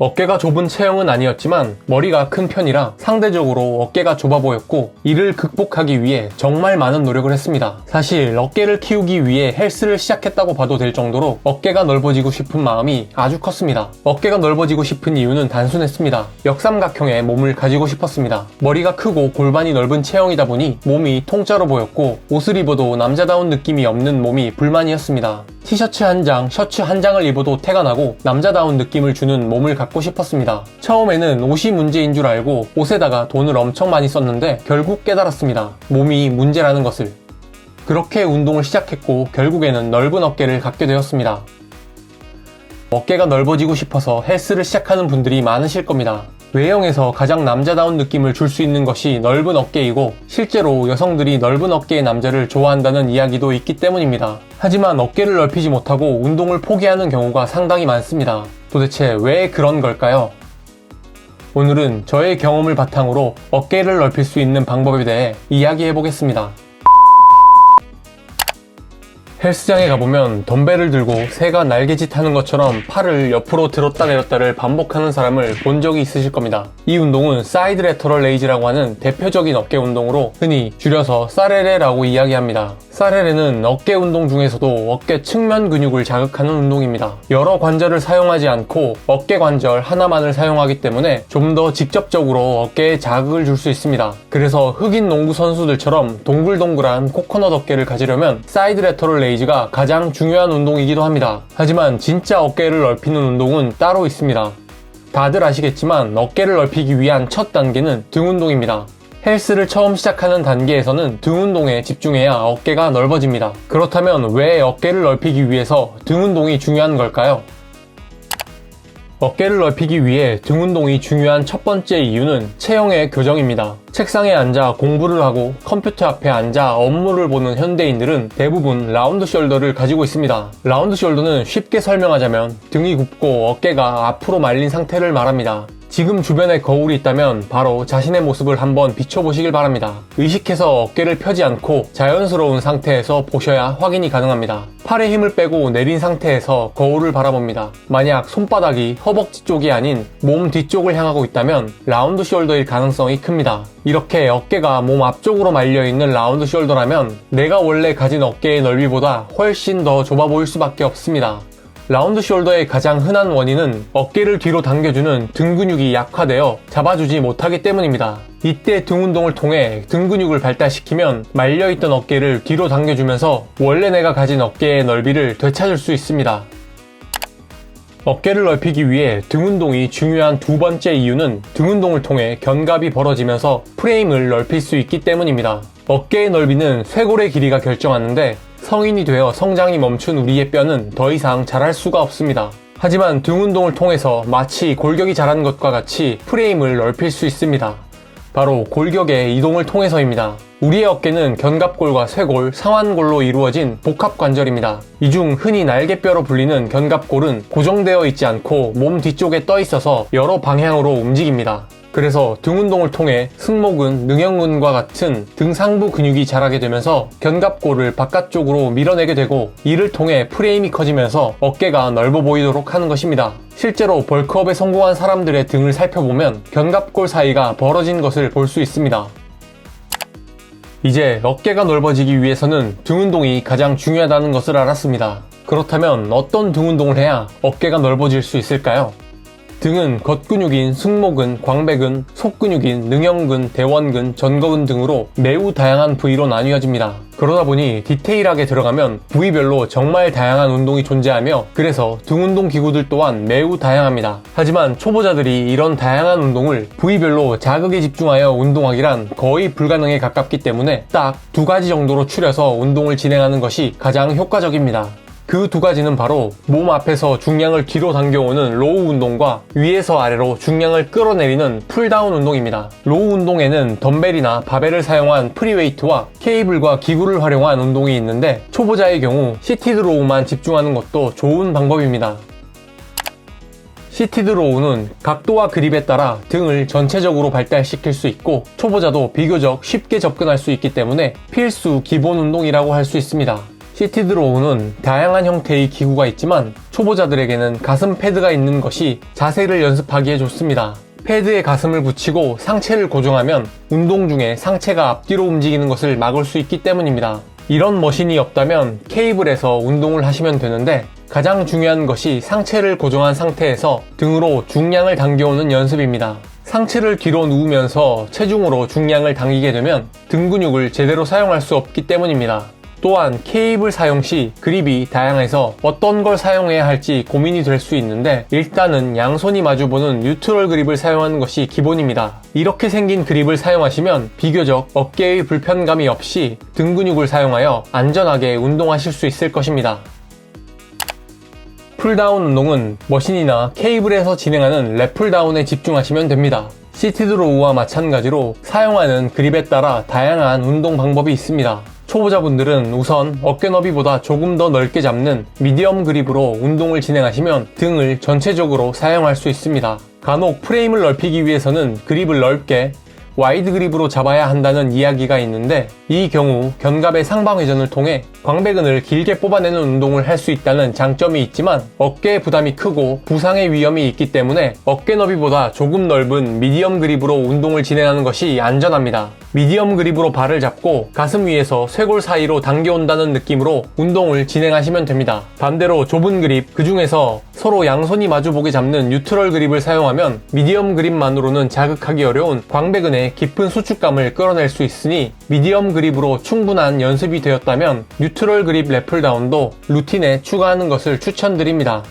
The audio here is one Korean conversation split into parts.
어깨가 좁은 체형은 아니었지만 머리가 큰 편이라 상대적으로 어깨가 좁아 보였고 이를 극복하기 위해 정말 많은 노력을 했습니다. 사실 어깨를 키우기 위해 헬스를 시작했다고 봐도 될 정도로 어깨가 넓어지고 싶은 마음이 아주 컸습니다. 어깨가 넓어지고 싶은 이유는 단순했습니다. 역삼각형의 몸을 가지고 싶었습니다. 머리가 크고 골반이 넓은 체형이다 보니 몸이 통짜로 보였고 옷을 입어도 남자다운 느낌이 없는 몸이 불만이었습니다. 티셔츠 한 장, 셔츠 한 장을 입어도 태가 나고 남자다운 느낌을 주는 몸을 갖고 싶었습니다. 처음에는 옷이 문제인 줄 알고 옷에다가 돈을 엄청 많이 썼는데 결국 깨달았습니다. 몸이 문제라는 것을. 그렇게 운동을 시작했고 결국에는 넓은 어깨를 갖게 되었습니다. 어깨가 넓어지고 싶어서 헬스를 시작하는 분들이 많으실 겁니다. 외형에서 가장 남자다운 느낌을 줄 수 있는 것이 넓은 어깨이고 실제로 여성들이 넓은 어깨의 남자를 좋아한다는 이야기도 있기 때문입니다. 하지만 어깨를 넓히지 못하고 운동을 포기하는 경우가 상당히 많습니다. 도대체 왜 그런 걸까요? 오늘은 저의 경험을 바탕으로 어깨를 넓힐 수 있는 방법에 대해 이야기해 보겠습니다. 헬스장에 가보면 덤벨을 들고 새가 날개짓 하는 것처럼 팔을 옆으로 들었다 내렸다를 반복하는 사람을 본 적이 있으실 겁니다. 이 운동은 사이드 레터럴 레이즈라고 하는 대표적인 어깨 운동으로 흔히 줄여서 사레레라고 이야기합니다. 사레레는 어깨 운동 중에서도 어깨 측면 근육을 자극하는 운동입니다. 여러 관절을 사용하지 않고 어깨 관절 하나만을 사용하기 때문에 좀 더 직접적으로 어깨에 자극을 줄 수 있습니다. 그래서 흑인 농구 선수들처럼 동글동글한 코코넛 어깨를 가지려면 사이드 레터럴 레이즈 가 가장 중요한 운동이기도 합니다. 하지만 진짜 어깨를 넓히는 운동은 따로 있습니다. 다들 아시겠지만 어깨를 넓히기 위한 첫 단계는 등 운동입니다. 헬스를 처음 시작하는 단계에서는 등 운동에 집중해야 어깨가 넓어집니다. 그렇다면 왜 어깨를 넓히기 위해서 등 운동이 중요한 걸까요? 어깨를 넓히기 위해 등 운동이 중요한 첫 번째 이유는 체형의 교정입니다. 책상에 앉아 공부를 하고 컴퓨터 앞에 앉아 업무를 보는 현대인들은 대부분 라운드 숄더를 가지고 있습니다. 라운드 숄더는 쉽게 설명하자면 등이 굽고 어깨가 앞으로 말린 상태를 말합니다. 지금 주변에 거울이 있다면 바로 자신의 모습을 한번 비춰보시길 바랍니다. 의식해서 어깨를 펴지 않고 자연스러운 상태에서 보셔야 확인이 가능합니다. 팔에 힘을 빼고 내린 상태에서 거울을 바라봅니다. 만약 손바닥이 허벅지 쪽이 아닌 몸 뒤쪽을 향하고 있다면 라운드 숄더일 가능성이 큽니다. 이렇게 어깨가 몸 앞쪽으로 말려있는 라운드 숄더라면 내가 원래 가진 어깨의 넓이보다 훨씬 더 좁아 보일 수밖에 없습니다. 라운드 숄더의 가장 흔한 원인은 어깨를 뒤로 당겨주는 등 근육이 약화되어 잡아주지 못하기 때문입니다. 이때 등 운동을 통해 등 근육을 발달시키면 말려있던 어깨를 뒤로 당겨주면서 원래 내가 가진 어깨의 넓이를 되찾을 수 있습니다. 어깨를 넓히기 위해 등 운동이 중요한 두 번째 이유는 등 운동을 통해 견갑이 벌어지면서 프레임을 넓힐 수 있기 때문입니다. 어깨의 넓이는 쇄골의 길이가 결정하는데 성인이 되어 성장이 멈춘 우리의 뼈는 더 이상 자랄 수가 없습니다. 하지만 등 운동을 통해서 마치 골격이 자란 것과 같이 프레임을 넓힐 수 있습니다. 바로 골격의 이동을 통해서입니다. 우리의 어깨는 견갑골과 쇄골, 상완골로 이루어진 복합 관절입니다. 이 중 흔히 날개뼈로 불리는 견갑골은 고정되어 있지 않고 몸 뒤쪽에 떠 있어서 여러 방향으로 움직입니다. 그래서 등 운동을 통해 승모근, 능형근과 같은 등 상부 근육이 자라게 되면서 견갑골을 바깥쪽으로 밀어내게 되고 이를 통해 프레임이 커지면서 어깨가 넓어 보이도록 하는 것입니다. 실제로 벌크업에 성공한 사람들의 등을 살펴보면 견갑골 사이가 벌어진 것을 볼 수 있습니다. 이제 어깨가 넓어지기 위해서는 등 운동이 가장 중요하다는 것을 알았습니다. 그렇다면 어떤 등 운동을 해야 어깨가 넓어질 수 있을까요? 등은 겉근육인 승모근, 광배근, 속근육인 능형근, 대원근, 전거근 등으로 매우 다양한 부위로 나뉘어집니다. 그러다 보니 디테일하게 들어가면 부위별로 정말 다양한 운동이 존재하며 그래서 등 운동 기구들 또한 매우 다양합니다. 하지만 초보자들이 이런 다양한 운동을 부위별로 자극에 집중하여 운동하기란 거의 불가능에 가깝기 때문에 딱 두 가지 정도로 추려서 운동을 진행하는 것이 가장 효과적입니다. 그 두 가지는 바로 몸 앞에서 중량을 뒤로 당겨오는 로우 운동과 위에서 아래로 중량을 끌어내리는 풀다운 운동입니다. 로우 운동에는 덤벨이나 바벨을 사용한 프리웨이트와 케이블과 기구를 활용한 운동이 있는데 초보자의 경우 시티드 로우만 집중하는 것도 좋은 방법입니다. 시티드 로우는 각도와 그립에 따라 등을 전체적으로 발달시킬 수 있고 초보자도 비교적 쉽게 접근할 수 있기 때문에 필수 기본 운동이라고 할 수 있습니다. 시티 드로우는 다양한 형태의 기구가 있지만 초보자들에게는 가슴 패드가 있는 것이 자세를 연습하기에 좋습니다. 패드에 가슴을 붙이고 상체를 고정하면 운동 중에 상체가 앞뒤로 움직이는 것을 막을 수 있기 때문입니다. 이런 머신이 없다면 케이블에서 운동을 하시면 되는데 가장 중요한 것이 상체를 고정한 상태에서 등으로 중량을 당겨오는 연습입니다. 상체를 뒤로 누우면서 체중으로 중량을 당기게 되면 등 근육을 제대로 사용할 수 없기 때문입니다. 또한 케이블 사용 시 그립이 다양해서 어떤 걸 사용해야 할지 고민이 될 수 있는데 일단은 양손이 마주보는 뉴트럴 그립을 사용하는 것이 기본입니다. 이렇게 생긴 그립을 사용하시면 비교적 어깨의 불편감이 없이 등 근육을 사용하여 안전하게 운동하실 수 있을 것입니다. 풀다운 운동은 머신이나 케이블에서 진행하는 랩풀다운에 집중하시면 됩니다. 시티드 로우와 마찬가지로 사용하는 그립에 따라 다양한 운동 방법이 있습니다. 초보자분들은 우선 어깨 너비보다 조금 더 넓게 잡는 미디엄 그립으로 운동을 진행하시면 등을 전체적으로 사용할 수 있습니다. 간혹 프레임을 넓히기 위해서는 그립을 넓게 와이드 그립으로 잡아야 한다는 이야기가 있는데 이 경우 견갑의 상방 회전을 통해 광배근을 길게 뽑아내는 운동을 할 수 있다는 장점이 있지만 어깨에 부담이 크고 부상의 위험이 있기 때문에 어깨 너비보다 조금 넓은 미디엄 그립으로 운동을 진행하는 것이 안전합니다. 미디엄 그립으로 발을 잡고 가슴 위에서 쇄골 사이로 당겨온다는 느낌으로 운동을 진행하시면 됩니다. 반대로 좁은 그립, 그 중에서 서로 양손이 마주보게 잡는 뉴트럴 그립을 사용하면 미디엄 그립만으로는 자극하기 어려운 광배근의 깊은 수축감을 끌어낼 수 있으니 미디엄 그립으로 충분한 연습이 되었다면 뉴트럴 그립 래플다운도 루틴에 추가하는 것을 추천드립니다.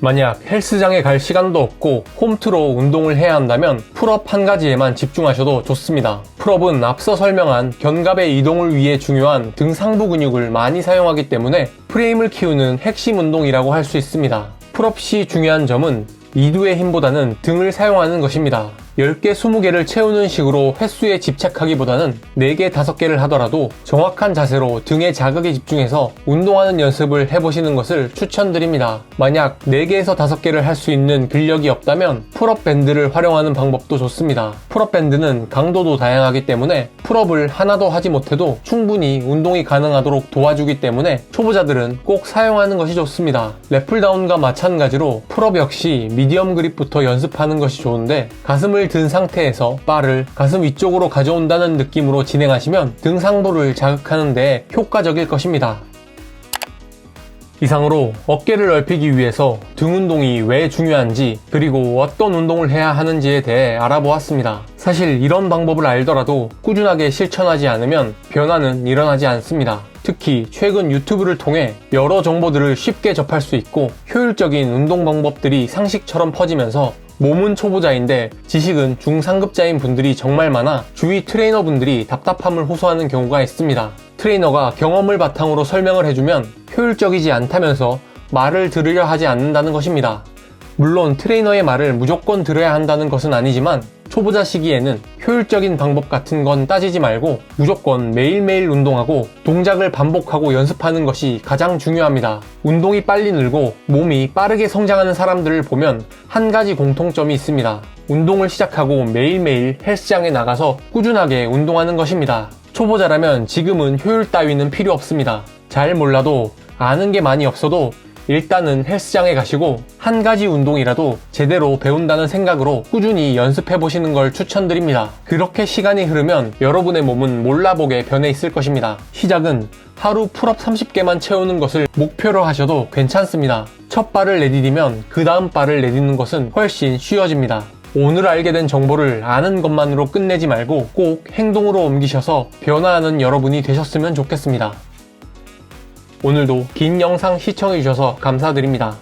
만약 헬스장에 갈 시간도 없고 홈트로 운동을 해야 한다면 풀업 한 가지에만 집중하셔도 좋습니다. 풀업은 앞서 설명한 견갑의 이동을 위해 중요한 등 상부 근육을 많이 사용하기 때문에 프레임을 키우는 핵심 운동이라고 할 수 있습니다. 풀업 시 중요한 점은 이두의 힘보다는 등을 사용하는 것입니다. 10개, 20개를 채우는 식으로 횟수에 집착하기보다는 4개, 5개를 하더라도 정확한 자세로 등의 자극에 집중해서 운동하는 연습을 해보시는 것을 추천드립니다. 만약 4개에서 5개를 할 수 있는 근력이 없다면 풀업 밴드를 활용하는 방법도 좋습니다. 풀업 밴드는 강도도 다양하기 때문에 풀업을 하나도 하지 못해도 충분히 운동이 가능하도록 도와주기 때문에 초보자들은 꼭 사용하는 것이 좋습니다. 래플다운과 마찬가지로 풀업 역시 미디엄 그립부터 연습하는 것이 좋은데 가슴을 든 상태에서 바를 가슴 위쪽으로 가져온다는 느낌으로 진행하시면 등 상부를 자극하는 데 효과적일 것입니다. 이상으로 어깨를 넓히기 위해서 등 운동이 왜 중요한지 그리고 어떤 운동을 해야 하는지에 대해 알아보았습니다. 사실 이런 방법을 알더라도 꾸준하게 실천하지 않으면 변화는 일어나지 않습니다. 특히 최근 유튜브를 통해 여러 정보들을 쉽게 접할 수 있고 효율적인 운동 방법들이 상식처럼 퍼지면서 몸은 초보자인데 지식은 중상급자인 분들이 정말 많아 주위 트레이너분들이 답답함을 호소하는 경우가 있습니다. 트레이너가 경험을 바탕으로 설명을 해주면 효율적이지 않다면서 말을 들으려 하지 않는다는 것입니다. 물론 트레이너의 말을 무조건 들어야 한다는 것은 아니지만 초보자 시기에는 효율적인 방법 같은 건 따지지 말고 무조건 매일매일 운동하고 동작을 반복하고 연습하는 것이 가장 중요합니다. 운동이 빨리 늘고 몸이 빠르게 성장하는 사람들을 보면 한 가지 공통점이 있습니다. 운동을 시작하고 매일매일 헬스장에 나가서 꾸준하게 운동하는 것입니다. 초보자라면 지금은 효율 따위는 필요 없습니다. 잘 몰라도 아는 게 많이 없어도 일단은 헬스장에 가시고 한 가지 운동이라도 제대로 배운다는 생각으로 꾸준히 연습해 보시는 걸 추천드립니다. 그렇게 시간이 흐르면 여러분의 몸은 몰라보게 변해 있을 것입니다. 시작은 하루 풀업 30개만 채우는 것을 목표로 하셔도 괜찮습니다. 첫 발을 내디디면 그 다음 발을 내딛는 것은 훨씬 쉬워집니다. 오늘 알게 된 정보를 아는 것만으로 끝내지 말고 꼭 행동으로 옮기셔서 변화하는 여러분이 되셨으면 좋겠습니다. 오늘도 긴 영상 시청해주셔서 감사드립니다.